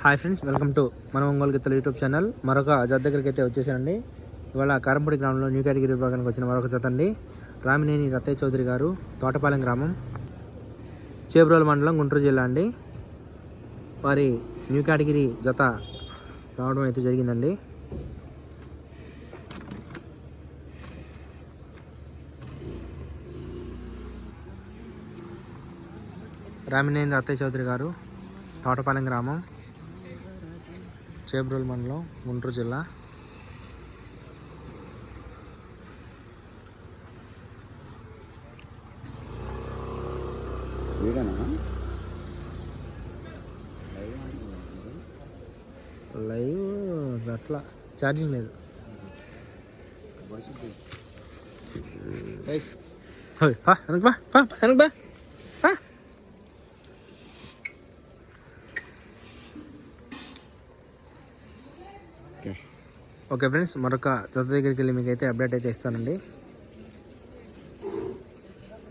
Hi friends welcome to మన ఒంగోలు గిత్తలు YouTube channel. మరొక జత దగ్గరికి అయితే వచ్చేసానండి. ఇవాళ కారంపూడి గ్రామంలో న్యూ కేటగిరీ విభాగానికి వచ్చిన మరొక జత అండి. రామినేని రత్తయ్య చౌదరి గారు తోటపాలెం గ్రామం చేబ్రోలు మండలం గుంటూరు జిల్లా అండి. వారి న్యూ కేటగిరీ జత రావడం అయితే జరిగిందండి. రామినేని రత్తయ్య చౌదరి గారు తోటపాలెం గ్రామం చేబ్రోల్ మండలం గుంటూరు జిల్లా. లైవ్ అట్లా. ఛార్జింగ్ లేదు. హోయ్, పా, వెనక్కి పా, ఓకే ఓకే ఫ్రెండ్స్ మరొక జత దగ్గరికి వెళ్ళి మీకు అయితే అప్డేట్ అయితే ఇస్తానండి.